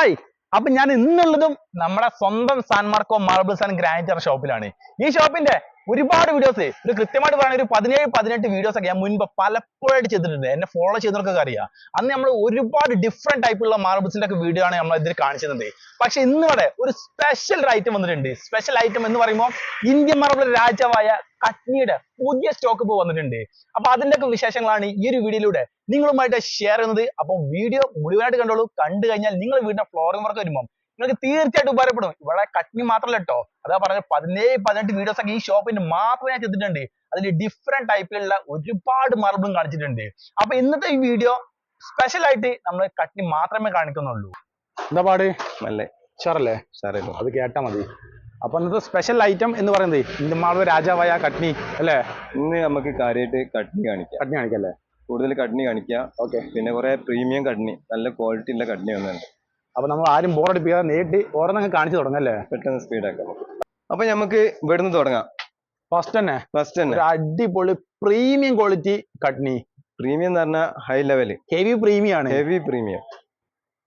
Hi അപ്പൊ ഞാൻ ഇന്നുള്ളതും നമ്മുടെ സ്വന്തം San Marco marbles and granite ഷോപ്പിലാണ് ഈ ഷോപ്പിന്റെ ഒരുപാട് വീഡിയോസ് ഒരു കൃത്യമായിട്ട് പറയുന്ന ഒരു പതിനേഴ് പതിനെട്ട് വീഡിയോസ് ഒക്കെ ഞാൻ മുൻപ് പലപ്പോഴായിട്ട് ചെയ്തിട്ടുണ്ട്. എന്നെ ഫോളോ ചെയ്യുന്നവർക്കൊക്കെ അറിയാം. അന്ന് നമ്മൾ ഒരുപാട് ഡിഫറെന്റ് ടൈപ്പുള്ള മാർബിൾസിന്റെ ഒക്കെ വീഡിയോ ആണ് നമ്മൾ ഇതിൽ കാണിച്ചിരുന്നത്. പക്ഷെ ഇന്ന് ഇവിടെ ഒരു സ്പെഷ്യൽ ഐറ്റം വന്നിട്ടുണ്ട്. സ്പെഷ്യൽ ഐറ്റം എന്ന് പറയുമ്പോൾ ഇന്ത്യൻ മാർബിൾ രാജാവായ കട്നിയുടെ പുതിയ സ്റ്റോക്ക് ഇപ്പോൾ വന്നിട്ടുണ്ട്. അപ്പൊ അതിന്റെ ഒക്കെ വിശേഷങ്ങളാണ് ഈ ഒരു വീഡിയോയിലൂടെ നിങ്ങളുമായിട്ട് ഷെയർ ചെയ്യുന്നത്. അപ്പോൾ വീഡിയോ മുഴുവനായിട്ട് കണ്ടോളൂ. കണ്ടു കഴിഞ്ഞാൽ നിങ്ങൾ വീടിന്റെ ഫ്ലോറിംഗ് വർക്ക് വരുമ്പോൾ നിങ്ങൾക്ക് തീർച്ചയായിട്ടും ഉപകാരപ്പെടും. ഇവിടെ കട്നി മാത്രമല്ല കേട്ടോ അതാ പറഞ്ഞ പതിനേഴ് പതിനെട്ട് വീഡിയോസ് ഒക്കെ ഈ ഷോപ്പിന് മാത്രം ഞാൻ ചെയ്തിട്ടുണ്ട്. അതിൽ ഡിഫറെന്റ് ടൈപ്പിലുള്ള ഒരുപാട് മാർബിളും കാണിച്ചിട്ടുണ്ട്. അപ്പൊ ഇന്നത്തെ ഈ വീഡിയോ സ്പെഷ്യൽ ആയിട്ട് നമ്മൾ കട്നി മാത്രമേ കാണിക്കുന്നുള്ളൂ. എന്താ പാട്? നല്ല ഷറല്ലേ അല്ലേ? അത് കേട്ടാ മതി. അപ്പൊ ഇന്നത്തെ സ്പെഷ്യൽ ഐറ്റം എന്ന് പറയുന്നത് ഇന്ത്യൻ മാർബിൾ രാജാവായ കട്നി അല്ലേ? ഇന്ന് നമുക്ക് കാര്യമായിട്ട് കട്നി കാണിക്കാം. കട്നി കാണിക്കല്ലേ കൂടുതൽ കട്നി കാണിക്കാം. ഓക്കെ പിന്നെ കുറെ പ്രീമിയം കട്നി നല്ല ക്വാളിറ്റി ഉള്ള കട്നി വന്നിട്ടുണ്ട്. അപ്പൊ നമ്മൾ ആരും ബോറടിപ്പിക്കാതെ നേടി ഓരോന്നങ്ങ് കാണിച്ചു തുടങ്ങല്ലേ? പെട്ടെന്ന് സ്പീഡാക്കാം അപ്പൊ നമുക്ക് ഇവിടുന്ന് തുടങ്ങാം. ഫസ്റ്റ് തന്നെ. ഫസ്റ്റ് തന്നെ. ഒരു അടിപൊളി പ്രീമിയം ക്വാളിറ്റി കട്നി. പ്രീമിയം എന്ന് പറഞ്ഞാൽ ഹൈ ലെവൽ ഹെവി പ്രീമിയം ആണ്. ഹെവി പ്രീമിയം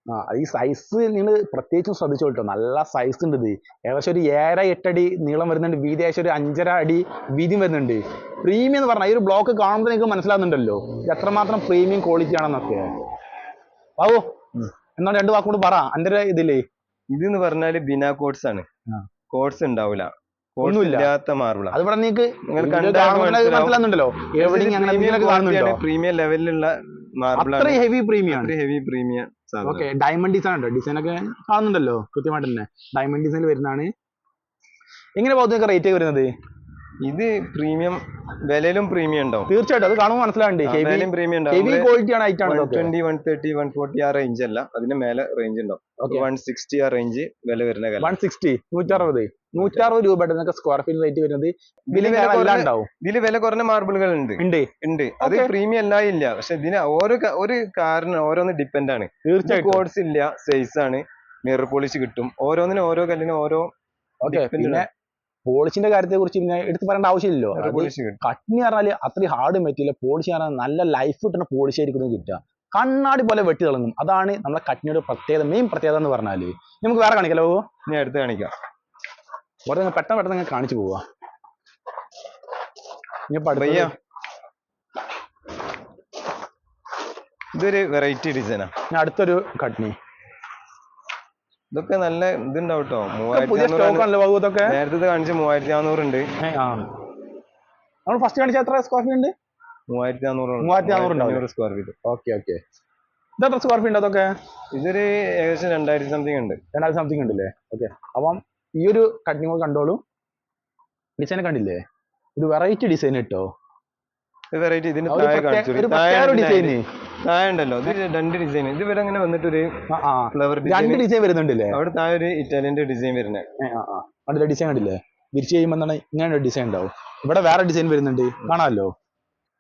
ആ ഈ സൈസ് നിങ്ങൾ പ്രത്യേകിച്ചും ശ്രദ്ധിച്ചു കേട്ടോ. നല്ല സൈസ് ഉണ്ട് ഇത്. ഏകദേശം ഒരു ഏഴര എട്ടടി നീളം വരുന്നുണ്ട്. വീതി ഏകദേശം ഒരു അഞ്ചര അടി വീതി വരുന്നുണ്ട്. പ്രീമിയം എന്ന് പറഞ്ഞാൽ ഈ ഒരു ബ്ലോക്ക് കാണുമ്പോൾ നിങ്ങൾക്ക് മനസ്സിലാകുന്നുണ്ടല്ലോ എത്രമാത്രം പ്രീമിയം ക്വാളിറ്റി ആണെന്നൊക്കെ. ബാബു എന്നാൽ രണ്ട് വാക്കുകൊണ്ട് പറ. അന്റെ ഒരു ഇതില്ലേ? ഇത് എന്ന് പറഞ്ഞാൽ ബിനാ കോഡ്സ് ആണ്. കോഡ്സ് ഉണ്ടാവില്ല അത് ഇവിടെ നിങ്ങൾക്ക്. മനസ്സിലാകുന്നുണ്ടല്ലോ എവിടെയും പ്രീമിയം ലെവലിലുള്ള marble heavy premium heavy premium okay diamond design ഉണ്ടോ? ഡിസൈൻ ഒക്കെ കാണുന്നുണ്ടല്ലോ കൃത്യമായിട്ട് തന്നെ. ഡയമണ്ട് ഡിസൈൻ വരുന്നതാണ്. എങ്ങനെ പോകുന്ന റേറ്റ് വരുന്നത്? ഇത് പ്രീമിയം വിലയിലും പ്രീമിയം ഉണ്ടാവും. തീർച്ചയായിട്ടും അത് കാണുമ്പോൾ മനസ്സിലാവുന്നുണ്ട് വിലയിലും വിലയും പ്രീമിയം ഉണ്ടാവും. ക്വാളിറ്റി ആണ് item twenty one thirty one forty ആ റേഞ്ച് അല്ല. അതിന് മേലെ റേഞ്ച് ഉണ്ടാവും. വൺ സിക്സ്റ്റി ആ റേഞ്ച് വില വരുന്ന വൺ സിക്സ്റ്റി നൂറ്ററുപത്. നൂറ്ററുപത് രൂപയുടെ നിങ്ങൾക്ക് സ്ക്വയർ ഫീറ്റ് റേറ്റ് വരുന്നത്. ഇതിൽ വില എല്ലാം കുറഞ്ഞ- ഉണ്ടാവും. ഇതിൽ വില കുറഞ്ഞ മാർബിളുകൾ ഉണ്ട്. ഉണ്ട്. ഉണ്ട്. അത് പ്രീമിയം അല്ല ഇല്ല. പക്ഷെ ഇതിന് ഓരോ ഒരു കാരണം ഓരോന്ന് ഡിപ്പെൻഡ് ആണ്. തീർച്ചയായിട്ടും. കോഡ്സ് ഇല്ല സൈസ് ആണ്. മിറർ പോളിഷ് കിട്ടും. ഓരോന്നിനും ഓരോ കല്ലിനും ഓരോ പിന്നെ പോളിഷിന്റെ കാര്യത്തെ കുറിച്ച് പിന്നെ എടുത്ത് പറയേണ്ട ആവശ്യമില്ലല്ലോ. കട്ടിനി പറഞ്ഞാൽ അത്രയും ഹാർഡ് മെറ്റീരിയൽ പോളിഷ് പറഞ്ഞാൽ നല്ല ലൈഫ് കിട്ടുന്ന പോളിഷ് ആയിരിക്കും കിട്ടുക. കണ്ണാടി പോലെ വെട്ടി തിളങ്ങും. അതാണ് നമ്മളെ കട്ടിനിയുടെ പ്രത്യേകത മെയിൻ പ്രത്യേകത എന്ന് പറഞ്ഞാൽ. നമുക്ക് വേറെ കാണിക്കലോ ഞാൻ എടുത്ത് കാണിക്കാം. ഓരോ പെട്ടെന്ന് പെട്ടെന്ന് കാണിച്ചു പോവാ ഇതൊരു വെറൈറ്റി ഡിസൈനാ ഇനി അടുത്തൊരു കട്നി. ഇതൊക്കെ നല്ല ഇതുണ്ടാവും കേട്ടോ മൂവായിരത്തി നേരത്തെ കാണിച്ച മൂവായിരത്തി നാനൂറ് ഉണ്ട്. നമ്മൾ ഫസ്റ്റ് കാണിച്ച എത്ര സ്ക്വയർ ഫീറ്റ് ഉണ്ട്? മൂവായിരത്തി നാനൂറ് മൂവായിരത്തി നാനൂറ് സ്ക്വയർ ഫീറ്റ് ഓക്കെ ഓക്കെ. ഇതെത്ര സ്ക്വയർ ഫീറ്റ് അതൊക്കെ? ഇതൊരു ഏകദേശം രണ്ടായിരത്തി സംതിങ് ഉണ്ട്. രണ്ടായിരത്തി സംതിങ് ഉണ്ടല്ലേ? ഓക്കെ. അപ്പം ഈ ഒരു കട്ടിങ് കൂടെ കണ്ടോളൂ. ഡിസൈൻ കണ്ടില്ലേ? ഒരു വെറൈറ്റി ഡിസൈൻ കിട്ടോ വെറൈറ്റി ഇതിന് ഒരു താഴെ പ്രത്യേക- കാണിച്ചു ഒരു താഴെ പ്രത്യേക ഇതിന് ഡിസൈന് താഴെ ഉണ്ടല്ലോ ഇത് രണ്ട് ഡിസൈൻ ഇത് വരെ അങ്ങനെ വന്നിട്ടൊരു ആ ആ. ഫ്ലവർ രണ്ട് ഡിസൈൻ വരുന്നുണ്ടല്ലേ? അവിടെ താഴെ ഒരു ഇറ്റാലിയന്റെ ഡിസൈൻ വരുന്നത് അവിടെ ഡിസൈൻ കണ്ടില്ലേ? വിരിച്ച് കഴിയുമ്പോൾ ഇങ്ങനെ ഡിസൈൻ ഉണ്ടാവും. ഇവിടെ വേറെ ഡിസൈൻ വരുന്നുണ്ട്. കാണാമല്ലോ?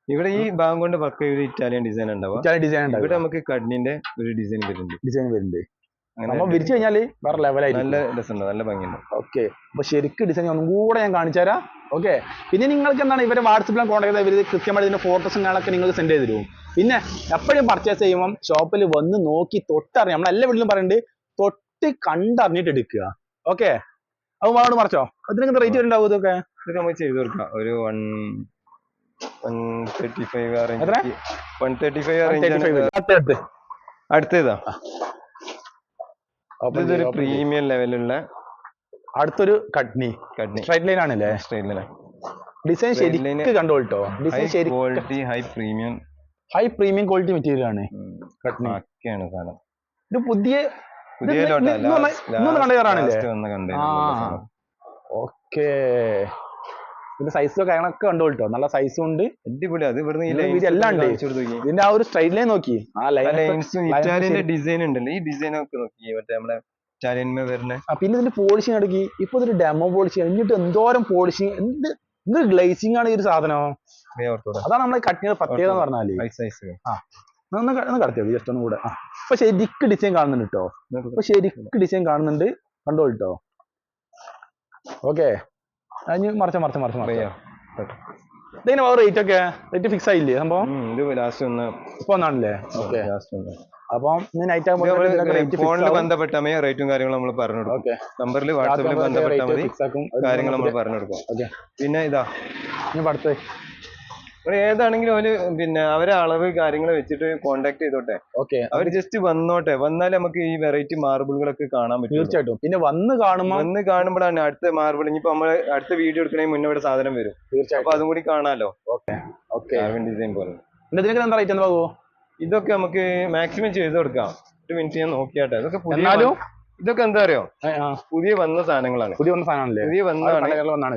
ഇവിടെ ഈ ഭാഗം കൊണ്ട് പക്ക ഒരു ഇറ്റാലിയൻ ഡിസൈൻ ഉണ്ടാവും ഇറ്റാലിയൻ ഡിസൈൻ ഇവിടെ നമുക്ക് കണ്ണിന്റെ ഒരു ഡിസൈൻ വരുന്നുണ്ട്. ഡിസൈൻ വരുന്നുണ്ട്. നമ്മൾ വിരിച്ചു കഴിഞ്ഞാൽ വേറെ ലെവലായിരിക്കും നല്ല രസമുണ്ട് നല്ല ഭംഗിയുണ്ട്. ഓക്കെ അപ്പൊ ശരിക്കും ഡിസൈൻ ഒന്നും കൂടെ ഞാൻ കാണിച്ചു തരാം. ഓക്കെ പിന്നെ നിങ്ങൾക്ക് എന്താണ് ഇവരെ വാട്സപ്പിലും കോൺടാക്ട് ചെയ്താൽ ഇവർ കൃത്യമായിട്ട് ഇതിന്റെ ഫോട്ടോസും കാര്യങ്ങളൊക്കെ നിങ്ങൾക്ക് സെൻഡ് ചെയ്ത് തരും. പിന്നെ എപ്പോഴും പർച്ചേസ് ചെയ്യുമ്പോൾ ഷോപ്പിൽ വന്ന് നോക്കി തൊട്ടറിയാം. നമ്മൾ എല്ലാ വീട്ടിലും പറയുന്നുണ്ട് തൊട്ട് കണ്ടറിഞ്ഞിട്ട് എടുക്കുക. ഓക്കെ അത് വാട് മറിച്ചോ? അതിനൊക്കെ റേറ്റ് വരുന്നുണ്ടാവും ഇതൊക്കെ? ഇതൊക്കെ നമുക്ക് ചെയ്ത് കൊടുക്കാം. ഒരു വൺ വൺ തേർട്ടി ഫൈവ് ആ എത്ര? റേഞ്ച് വൺ തേർട്ടി ഫൈവ് ആ 135 റേഞ്ച് വരും. അടുത്തടുത്ത്. അടുത്തതാ. ഇതൊരു. പ്രീമിയം ലെവലുള്ള അടുത്തൊരു കട്നി. കഡ്നി സ്ട്രൈറ്റ് ലൈൻ ആണല്ലേ? സ്ട്രൈറ്റ് ലൈൻ ഡിസൈൻ ശരിക്ക്. ശരിക്കും കണ്ടോട്ടോ ഡിസൈൻ ശരി quality high premium high premium quality material ആണ് കട്നി. ഒക്കെയാണ് സാധനം. ഇത് പുതിയ പുതിയ കണ്ടെയ്നർ ഓക്കേ. ഇതിന്റെ സൈസും കാര്യങ്ങളൊക്കെ കണ്ടോട്ടോ നല്ല സൈസും ഉണ്ട്. അടിപൊളി. അത് ഇവിടുന്ന് എല്ലാം ഉണ്ട്. ഇതിന്റെ ആ ഒരു സ്ട്രൈറ്റ് ലൈൻ നോക്കി. ആ ആ ലൈൻ. ഡിസൈൻ ഉണ്ടല്ലോ. ഈ ഡിസൈൻ ഒക്കെ നോക്കി. മറ്റേ നമ്മളെ ഇറ്റാലിയന്മേ വരുന്ന പിന്നെ ഇതിന്റെ പോളിഷിങ് അടുക്കി ഇപ്പൊ ഇതിന്റെ ഡെമോ പോളിഷിങ് എന്നിട്ട് എന്തോരം പോളിഷിങ് എന്ത് എന്ത് ഗ്ലേസിംഗ് ആണ് ഈ ഒരു സാധനം? അതാണ് നമ്മളെ കട്ടിയുടെ പ്രത്യേകത എന്ന് പറഞ്ഞാൽ. സൈസ് ഒന്ന് ക- ഒന്ന് കടത്തിയോ ജസ്റ്റ് ഒന്നും കൂടെ ആ ഇപ്പൊ ശരിക്ക് ഡിസൈൻ കാണുന്നുണ്ട് കേട്ടോ ഇപ്പൊ ശരിക്ക് ഡിസൈൻ കാണുന്നുണ്ട്. കണ്ടോ കേട്ടോ ഓക്കെ അതിന് മറച്ച മറച്ച മറച്ച ഇതിന് റേറ്റ് ഒക്കെ റേറ്റ് ഫിക്സ് ആയില്ലേ സംഭവം? ലാസ്റ്റ് ഒന്ന്. ഇപ്പൊ ഒന്നാണല്ലേ ഓക്കെ അപ്പം നൈറ്റ് ആകുമ്പോൾ ഫോണിൽ ബന്ധപ്പെട്ടാൽ മതി റേറ്റും കാര്യങ്ങളും നമ്മൾ പറഞ്ഞു കൊടുക്കും നമ്പറിൽ വാട്സാപ്പിൽ ബന്ധപ്പെട്ടാൽ മതി. ഫിക്സ് കാര്യങ്ങൾ നമ്മൾ പറഞ്ഞു കൊടുക്കും പിന്നെ ഇതാ. ഇനി അടുത്ത് ഇവിടെ ഏതാണെങ്കിലും അവർ പിന്നെ അവരെ അളവ് കാര്യങ്ങൾ വെച്ചിട്ട് കോണ്ടാക്ട് ചെയ്തോട്ടെ. ഓക്കെ അവർ ജസ്റ്റ് വന്നോട്ടെ. വന്നാലേ നമുക്ക് ഈ വെറൈറ്റി മാർബിളുകളൊക്കെ കാണാൻ പറ്റും തീർച്ചയായിട്ടും. പിന്നെ വന്ന് കാണുമ്പോൾ വന്ന് കാണുമ്പോഴാണ് അടുത്ത മാർബിൾ ഇനിയിപ്പോ നമ്മൾ അടുത്ത വീഡിയോ എടുക്കണേ മുന്നേ ഇവിടെ സാധനം വരും. അപ്പൊ തീർച്ചയായിട്ടും അതും കൂടി കാണാലോ? ഓക്കെ ഓക്കെ ഡിസൈൻ പോലെ. ഇതിനൊക്കെ എന്താ റേറ്റ് എന്താ പോകുമോ ഇതൊക്കെ നമുക്ക് മാക്സിമം ചെയ്ത് കൊടുക്കാം. ഒരു മിനിറ്റ് ഞാൻ നോക്കിയാട്ടെ. ഇതൊക്കെ പുതിയ ഇതൊക്കെ എന്താ അറിയോ? പുതിയ വന്ന സാധനങ്ങളാണ്. പുതിയ വന്ന സാധനമാണല്ലേ? പുതിയ വന്നതാണ്.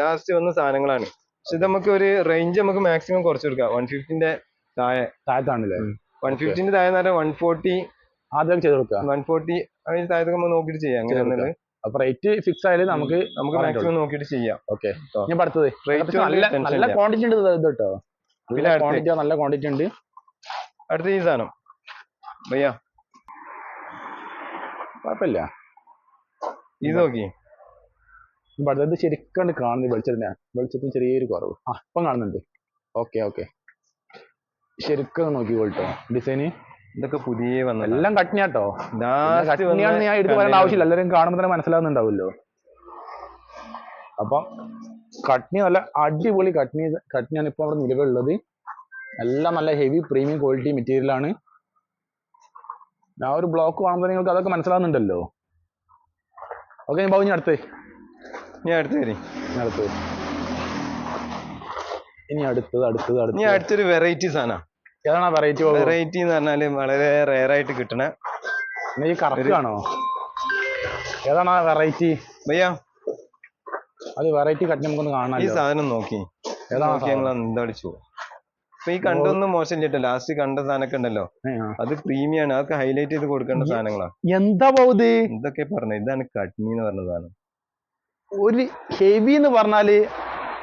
ലാസ്റ്റ് വന്ന സാധനങ്ങളാണ്. പക്ഷെ ഇത് നമുക്ക് ഒരു റേഞ്ച് നമുക്ക് മാക്സിമം കുറച്ച് കൊടുക്കാം. വൺ ഫിഫ്റ്റിന്റെ താഴെ. താഴത്താണല്ലേ? വൺ ഫിഫ്റ്റിന്റെ താഴെ എന്ന് വൺ ഫോർട്ടി ആദ്യം ചെയ്ത് കൊടുക്കുക. വൺ ഫോർട്ടി അതിന് താഴത്തൊക്കെ നമ്മൾ നോക്കിയിട്ട് ചെയ്യാം. അങ്ങനെ അപ്പൊ റേറ്റ് ഫിക്സ് ആയാലും നമുക്ക് നമുക്ക് മാക്സിമം നോക്കിയിട്ട് ചെയ്യാം. ഓക്കെ. ഞാൻ അടുത്തത്. റേറ്റ് നല്ല നല്ല ക്വാണ്ടിറ്റി ഉണ്ട് ഇത് കേട്ടോ. നല്ല ക്വാണ്ടിറ്റി നല്ല ക്വാണ്ടിറ്റി ഉണ്ട്. അടുത്ത ഈ സാധനം. വയ്യ കുഴപ്പമില്ല. ഇത് നോക്കി. ഇപ്പൊ അടുത്തത് ശരിക്കും കാണുന്നത് വെളിച്ചത്തിന്. വെളിച്ചത്തിന് ചെറിയൊരു കുറവ്. ആ ഇപ്പം കാണുന്നുണ്ട്. ഓക്കെ ഓക്കെ ശരിക്കും നോക്കി കൊള്ളട്ടോ. ഡിസൈന് ഇതൊക്കെ പുതിയ വന്നു എല്ലാം കട്ടിനാട്ടോ കട്ടിനാണെന്ന് ഞാൻ എടുത്ത് പറയേണ്ട ആവശ്യമില്ല. എല്ലാവരും കാണുമ്പോൾ തന്നെ മനസ്സിലാവുന്നുണ്ടാവുമല്ലോ. അപ്പം കട്നി നല്ല അടിപൊളി കട്നി കട്നിയാണ് ഇപ്പോൾ അവിടെ നിലവിലുള്ളത്. എല്ലാം നല്ല ഹെവി പ്രീമിയം ക്വാളിറ്റി മെറ്റീരിയൽ ആണ്. ആ ഒരു ബ്ലോക്ക് കാണുമ്പോൾ നിങ്ങൾക്ക് അതൊക്കെ മനസ്സിലാവുന്നുണ്ടല്ലോ. ഓക്കെ ഞാൻ പറഞ്ഞു അടുത്ത്. ഞാൻ അടുത്ത് വരി ഇനി അടുത്ത് ഇനി അടുത്തത് അടുത്തത് ഇനി അടുത്തത് അടുത്തൊരു വെറൈറ്റി സാധനം. ഏതാണ് വെറൈറ്റി വെറൈറ്റി എന്ന് പറഞ്ഞാൽ വളരെ റെയർ ആയിട്ട് കിട്ടണ ഈ കറക്റ്റ് ആണോ? ഏതാണ് ആ വെറൈറ്റി ഭയ്യ. അത് വെറൈറ്റി കട്ട് നമുക്കൊന്ന് ഈ സാധനം നോക്കി. ഏതാണ് നോക്കി ഞങ്ങൾ എന്തടിച്ചു അപ്പൊ ഈ കണ്ടൊന്നും മോശം ലാസ്റ്റ് കണ്ട സാധനമൊക്കെ ഉണ്ടല്ലോ. അത് പ്രീമിയാണ് അതൊക്കെ ഹൈലൈറ്റ് ചെയ്ത് കൊടുക്കേണ്ട ഈ- സാധനങ്ങളാ. എന്താ പൗത് എന്തൊക്കെ പറഞ്ഞു? ഇതാണ് കട്നി എന്ന് പറഞ്ഞ സാധനം. ഒരു ഹെവി എന്ന് പറഞ്ഞാൽ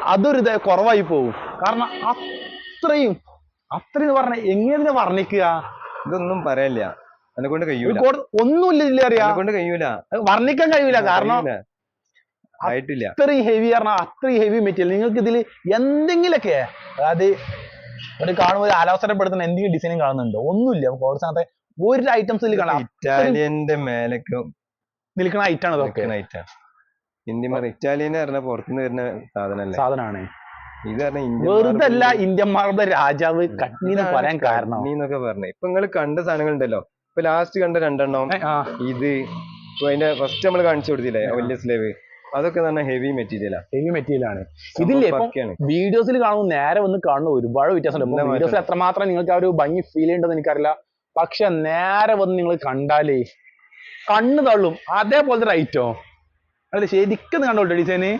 അതൊരു ഇത് കുറവായി പോകും കാരണം അത്രയും അത്രയും പറഞ്ഞ എങ്ങനെ വർണിക്കുക? ഇതൊന്നും പറയല്ല. എന്നെ കൊണ്ട് കഴിയൂല. ഒന്നുമില്ല അറിയാ. കൊണ്ട് കഴിയൂല. വർണിക്കാൻ കഴിയൂല. കാരണം ആയിട്ടില്ല. അത്രയും ഹെവി പറഞ്ഞാൽ അത്രയും ഹെവി മെറ്റീരിയൽ നിങ്ങൾക്ക് ഇതിൽ എന്തെങ്കിലുമൊക്കെ അതായത് ഒരു കാണുമ്പോൾ ആലോചനപ്പെടുത്തുന്ന എന്തെങ്കിലും ഡിസൈനും കാണുന്നുണ്ടോ? ഒന്നുമില്ല. കോഴ്സ് അങ്ങനത്തെ ഒരു ഐറ്റംസിൽ കാണാം. ഇറ്റാലിയന്റെ മേലൊക്കെ നിൽക്കുന്ന ഐറ്റാണ് ഇതൊക്കെ? ഐറ്റാണ് ഐറ്റാ ഇന്ത്യൻ മാർ ഇറ്റാലിയൻ പറഞ്ഞ പുറത്തുനിന്ന് വരുന്ന സാധനല്ലേ? സാധനമാണ് ഇത് പറഞ്ഞ വെറുതെ അല്ല ഇന്ത്യന്മാരുടെ രാജാവ് കട്നി എന്ന് പറയാൻ കാരണം. കട്നി എന്നൊക്കെ പറഞ്ഞു. ഇപ്പൊ നിങ്ങൾ കണ്ട സാധനങ്ങൾ ഉണ്ടല്ലോ ഇപ്പൊ ലാസ്റ്റ് കണ്ട രണ്ടെണ്ണം ഇത് ഇപ്പൊ അതിന്റെ ഫസ്റ്റ് നമ്മൾ കാണിച്ചു കൊടുത്തില്ലേ വലിയ സ്ലേവ് അതൊക്കെ തന്നെ ഹെവി മെറ്റീരിയലാണ് ഹെവി മെറ്റീരിയലാണ് ഇതില്ലേ വീഡിയോസിൽ കാണുമ്പോൾ നേരെ വന്ന് കാണുന്ന ഒരുപാട് വ്യത്യാസമുണ്ട്. വീഡിയോസിൽ. എത്രമാത്രം നിങ്ങൾക്ക് ആ ഒരു ഭംഗി ഫീൽ ചെയ്യേണ്ടത് എനിക്കറിയില്ല. പക്ഷെ നേരെ വന്ന് നിങ്ങൾ കണ്ടാലേ കണ്ണു തള്ളും. അതേപോലത്തെ ഐറ്റോ അല്ല ശരിക്കും കണ്ടോട്ടോ ഡിസൈന്?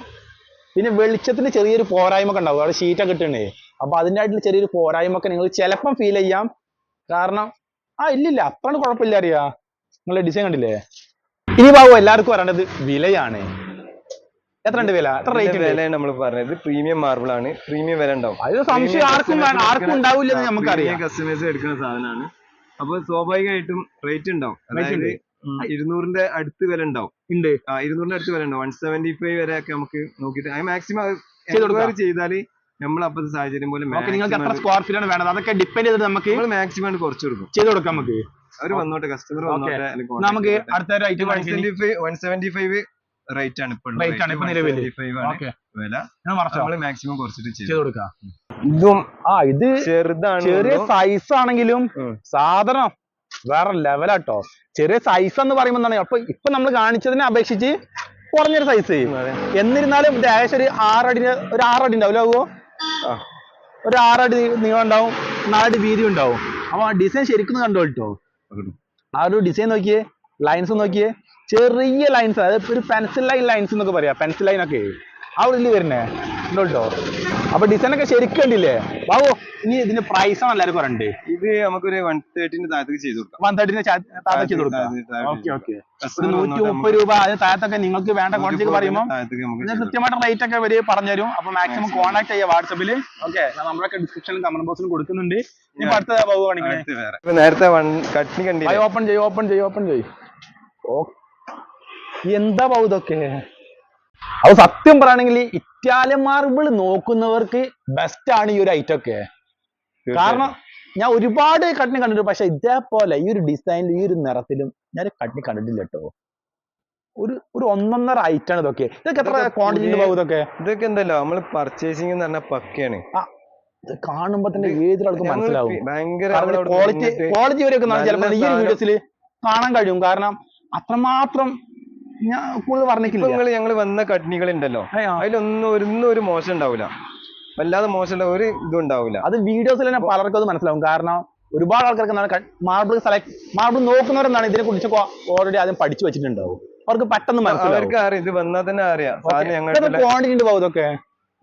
പിന്നെ വെളിച്ചത്തിന് ചെറിയൊരു പോരായ്മ ഒക്കെ ഉണ്ടാവും. അവിടെ ഷീറ്റൊക്കെ ഇട്ടുണ്ടേ അപ്പൊ അതിന്റെ ആയിട്ടുള്ള ചെറിയൊരു പോരായ്മ ഒക്കെ നിങ്ങൾ ചിലപ്പം ഫീൽ ചെയ്യാം. കാരണം ആ ഇല്ലില്ല. അത്രയാണ് കുഴപ്പമില്ല അറിയാ. നിങ്ങൾ ഡിസൈൻ കണ്ടില്ലേ? ഇനി ബാബു എല്ലാവർക്കും പറയേണ്ടത് വിലയാണ്. എത്ര ഉണ്ട് വില? എത്ര റേറ്റ് വിലയാണ് നമ്മൾ പറഞ്ഞത്. പ്രീമിയം മാർബിൾ ആണ്. പ്രീമിയം വില ഉണ്ടാവും. അത് സംശയം ആർക്കും ആർക്കും ഉണ്ടാവില്ല നമുക്കറിയാം. കസ്റ്റമേഴ്സ് എടുക്കുന്ന സാധനമാണ്. അപ്പൊ സ്വാഭാവികമായിട്ടും റേറ്റ് ഉണ്ടാവും. അതായത് ഇരുന്നൂറിന്റെ അടുത്ത് വില ഉണ്ടാവും. ഉണ്ട്. ആ ഇരുന്നൂറിന്റെ അടുത്ത് വില ഉണ്ടാവും. വൺ സെവന്റി ഫൈവ് വരെ ഒക്കെ നമുക്ക് നോക്കിയിട്ട് അത് മാക്സിമം. എൻക്വയറി ചെയ്താൽ നമ്മൾ അപ്പത്തെ സാഹചര്യം പോലെ നിങ്ങൾക്ക് എത്ര സ്ക്വയർ ഫീറ്റ് ആണ് വേണ്ടത്? അതൊക്കെ ഡിപ്പെൻഡ് ചെയ്തിട്ട് നമുക്ക് നമ്മൾ മാക്സിമം കുറച്ച് കൊടുക്കും. ചെയ്ത് കൊടുക്കാം നമുക്ക്. അവർ വന്നോട്ടെ കസ്റ്റമർ വന്നോട്ടെ നമുക്ക് അടുത്ത item one seventy five one seventy five rate ആണ് ഇപ്പോൾ റേറ്റ് ആണ് ഇപ്പൊ നിലവിൽ വില. നമ്മൾ മാക്സിമം കുറച്ചിട്ട് ചെയ്ത് കൊടുക്കാം. ഇതും ആ ഇത് ചെറുതാണ് ചെറിയ സൈസ് ആണെങ്കിലും. സാധനം വേറെ ലെവലാട്ടോ ചെറിയ സൈസ് എന്ന് പറയുമ്പോൾ എന്താണ്? അപ്പൊ ഇപ്പൊ നമ്മൾ കാണിച്ചതിനെ അപേക്ഷിച്ച് കുറഞ്ഞൊരു സൈസ് എന്നിരുന്നാലും ഏകദേശം ഒരു ആറടി ഒരു ആറടി ഉണ്ടാവില്ല. ഒരു ആറടി നീളം ഉണ്ടാവും നാലടി വീതി ഉണ്ടാവും. അപ്പൊ ആ ഡിസൈൻ ശരിക്കും കണ്ടോ. കേട്ടോ ആ ഒരു ഡിസൈൻ നോക്കിയേ ലൈൻസ് നോക്കിയേ. ചെറിയ ലൈൻസ് അതായത് ഒരു പെൻസിൽ ലൈൻ ലൈൻസ് എന്നൊക്കെ പറയാം പെൻസിൽ ലൈൻ ഒക്കെ. ആ ഇതിൽ വരുന്നേ. ഉണ്ടോ അപ്പൊ ഡിസൈൻ ഒക്കെ ശരിക്കും കണ്ടില്ലേ? ബാബു ഇനി ഇതിന്റെ പ്രൈസ് ആണ് എല്ലാവരും പറയണ്ടേ? ഇത് നമുക്കൊരു വൺ തേർട്ടിന്റെ താഴത്തേക്ക് ചെയ്തു കൊടുക്കാം. വൺ തേർട്ടിന്റെ താഴത്തേക്ക് ചെയ്തു കൊടുക്കാം. ഓക്കെ ഓക്കെ ഒരു നൂറ്റി മുപ്പത് രൂപ അതിന് താഴത്തൊക്കെ നിങ്ങൾക്ക് വേണ്ട നമുക്ക് ക്വാണ്ടിറ്റി പറയുമ്പോൾ. കൃത്യമായിട്ട് റേറ്റ് ഒക്കെ ഇവർ പറഞ്ഞുതരും. അപ്പൊ മാക്സിമം കോൺടാക്ട് ചെയ്യാം വാട്സപ്പിൽ ഓക്കെ നമ്മളൊക്കെ ഡിസ്ക്രിപ്ഷനിലും കമന്റ് ബോക്സിലും കൊടുക്കുന്നുണ്ട്. ഇനി അടുത്ത ബാബു കാണിക്കണേ? നേരത്തെ വൺ കണ്ടി ഓപ്പൺ ചെയ്യ് ഓപ്പൺ ചെയ്യ് ഓപ്പൺ ചെയ്യ് എന്താ ബാബു ഇതൊക്കെ? അപ്പൊ സത്യം പറയുകയാണെങ്കിൽ ഇറ്റാലിയൻ മാർബിൾ നോക്കുന്നവർക്ക് ബെസ്റ്റ് ആണ് ഈ ഒരു ഐറ്റം ഒക്കെ. കാരണം ഞാൻ ഒരുപാട് കട്ടിന് കണ്ടിട്ടുണ്ട്. പക്ഷെ ഇതേപോലെ ഈ ഒരു ഡിസൈനിലും ഈ ഒരു നിറത്തിലും ഞാൻ കട്ടിന് കണ്ടിട്ടില്ല കേട്ടോ ഒരു ഒരു ഒന്നൊന്നര ഐറ്റം ആണ് ഇതൊക്കെ. ഇതൊക്കെ എത്ര ക്വാണ്ടിറ്റി പോകും ഇതൊക്കെ? ഇതൊക്കെ എന്തല്ലോ? നമ്മൾ പർച്ചേസിംഗ് എന്ന് പറഞ്ഞാൽ പക്കയാണ്. ഇത് കാണുമ്പോ തന്നെ ഏതൊരാൾക്കും മനസ്സിലാവും. ക്വാളിറ്റി ക്വാളിറ്റി വരെയൊക്കെ ചിലപ്പോൾ ഈ ഒരു വീഡിയോസിൽ കാണാൻ കഴിയും. കാരണം അത്രമാത്രം ഞാൻ കൂടുതൽ പറഞ്ഞിട്ടില്ല ഞങ്ങൾ ഞങ്ങൾ വന്ന കട്നികൾ ഉണ്ടല്ലോ. അതിലൊന്നും ഒരു മോശം ഉണ്ടാവില്ല വല്ലാതെ മോശമുള്ള ഒരു ഇതും ഉണ്ടാവില്ല. അത് വീഡിയോസിൽ തന്നെ പലർക്കും അത് മനസ്സിലാവും. കാരണം ഒരുപാട് ആൾക്കാർക്ക് എന്താണ് മാർബിൾ സെലക്ട് മാർബിൾ നോക്കുന്നവരെന്താണ് ഇതിനെ കുറിച്ച് ഓൾറെഡി ആദ്യം പഠിച്ചു വെച്ചിട്ടുണ്ടാവും. അവർക്ക് പെട്ടെന്ന് മനസ്സിലാവും. അവർക്ക് അറിയാം. ഇത് വന്നാൽ തന്നെ അറിയാം. ക്വാണ്ടിറ്റി ഉണ്ട് പോകും ഇതൊക്കെ?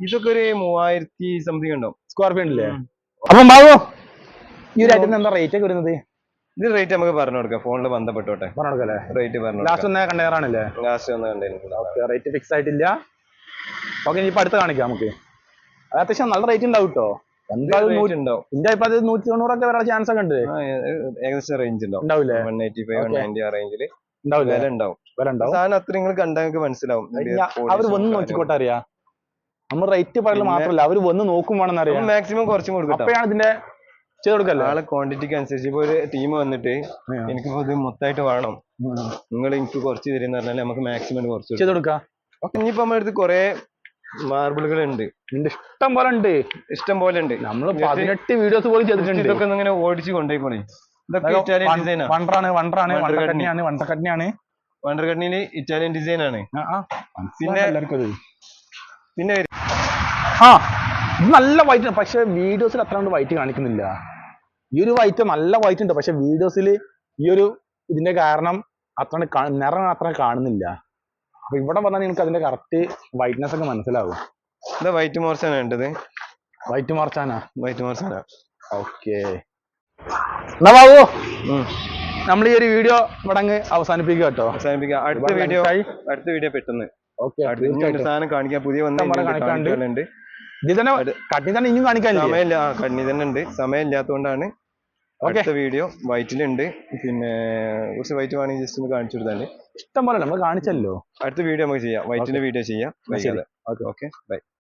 ഇതൊക്കെ ഒരു മൂവായിരത്തി സംതിങ് ഉണ്ടാവും സ്ക്വയർ ഫീറ്റ് ഇല്ലേ? അപ്പം ബാബു ഈ ഒരു ഐറ്റത്തിന് എന്താ റേറ്റ് ഒക്കെ വരുന്നത്? ഇത് റേറ്റ് നമുക്ക് പറഞ്ഞു കൊടുക്കാം. ഫോണിൽ ബന്ധപ്പെട്ടോട്ടെ. പറഞ്ഞു റേറ്റ് പറഞ്ഞു ലാസ്റ്റ് ഒന്ന് കണ്ടെയ്നർ ആണല്ലേ ലാസ്റ്റ് ഒന്ന് ഓക്കെ റേറ്റ് ഫിക്സ് ആയിട്ടില്ല. ഓക്കെ ഇപ്പൊ അടുത്ത് കാണിക്കാം നമുക്ക്. അത് അത്യാവശ്യം നല്ല റേറ്റ് ഉണ്ടാവും കേട്ടോ എന്റെ അത് നൂറ്റി തൊണ്ണൂറൊക്കെ വരാൻ ചാൻസ് ഒക്കെ ഉണ്ട്. ഏകദേശം റേഞ്ച് ഉണ്ടാവും ഉണ്ടാവില്ലേ one eighty five one ninety ആ റേഞ്ചിൽ ഉണ്ടാവില്ലേ വില ഉണ്ടാവും വില ഉണ്ടാവും സാധനം അത്ര നിങ്ങൾ കണ്ടാൽ നിങ്ങൾക്ക് മനസ്സിലാവും. അവർ അവർ വന്ന് നോക്കിക്കോട്ടെ അറിയാ. നമ്മൾ റേറ്റ് പറയൽ മാത്രമല്ല അവർ വന്ന് നോക്കും വേണം അറിയാം മാക്സിമം കുറച്ചും കൊടുക്കും അപ്പോഴാണ് ഇതിന്റെ ചെയ്ത് കൊടുക്കല്ലേ? ആളെ ക്വാണ്ടിറ്റിക്ക് അനുസരിച്ച് ഇപ്പൊ ഒരു ടീം വന്നിട്ട് എനിക്ക് ഇത് മൊത്തമായിട്ട് വേണം. നിങ്ങൾ എനിക്ക് കുറച്ച് തരുന്ന പറഞ്ഞാൽ നമുക്ക് മാക്സിമം കുറച്ച്. ചെയ്ത് കൊടുക്കാം. ഇനിയിപ്പോ നമ്മുടെ അടുത്ത് കുറെ മാർബിളുകൾ ഉണ്ട്. ഇഷ്ടം പോലെ ഉണ്ട്. ഇഷ്ടം പോലെ ഉണ്ട്. നമ്മൾ പതിനെട്ട് വീഡിയോസ് പോലും ചെയ്തിട്ടുണ്ട്. ഇതൊക്കെ ഇങ്ങനെ ഓടിച്ച് കൊണ്ടുപോയിക്കോണേ ഇതൊക്കെ ഇറ്റാലിയൻ വണ്ടറാണ് വണ്ടറാണ് വണ്ടക്കണ്ണിയാണ് ഇറ്റാലിയൻ ഡിസൈൻ ആണ്. പിന്നെ- പിന്നെ ആ നല്ല വൈറ്റ് പക്ഷെ വീഡിയോസിൽ അത്ര കൊണ്ട് വൈറ്റ് കാണിക്കുന്നില്ല. ഈ ഒരു വൈറ്റ് നല്ല വൈറ്റ് ഉണ്ട്. പക്ഷെ വീഡിയോസിൽ ഈ ഒരു ഇതിന്റെ കാരണം അത്ര നിറം അത്ര കാണുന്നില്ല. അപ്പൊ ഇവിടെ വന്നാൽ നിങ്ങൾക്ക് അതിന്റെ കറക്റ്റ് വൈറ്റ്നെസ് ഒക്കെ മനസ്സിലാവും. എന്താ വൈറ്റ് മോർച്ചാണ് വേണ്ടത് വൈറ്റ് മോർച്ചാനാ വൈറ്റ് മോർച്ചാനാ ഓക്കെ എന്നാ ബാബു നമ്മൾ ഈ ഒരു വീഡിയോ ഇവിടെ അങ്ങ് അവസാനിപ്പിക്കുക കേട്ടോ. അവസാനിപ്പിക്കുക. അടുത്ത വീഡിയോ അടുത്ത വീഡിയോ പെട്ടെന്ന്. ഓക്കെ സാധനം കാണിക്കാൻ പുതിയ. കാണിക്കാനുണ്ട്. ഇതിൽ തന്നെ കണ്ണി തന്നെ ഇനിയും കാണിക്കാൻ സമയമില്ല. കണ്ണി തന്നെ ഉണ്ട്. സമയം ഇല്ലാത്തതുകൊണ്ടാണ്. അടുത്ത വീഡിയോ വൈറ്റിലുണ്ട്. പിന്നെ കുറച്ച് വൈറ്റ് വേണമെങ്കിൽ ജസ്റ്റ് ഒന്ന് കാണിച്ചു കൊടുത്താൽ. ഇഷ്ടം പോലെ നമ്മൾ കാണിച്ചല്ലോ. അടുത്ത വീഡിയോ നമുക്ക് ചെയ്യാം. വൈറ്റിന്റെ വീഡിയോ ചെയ്യാം. Okay okay bye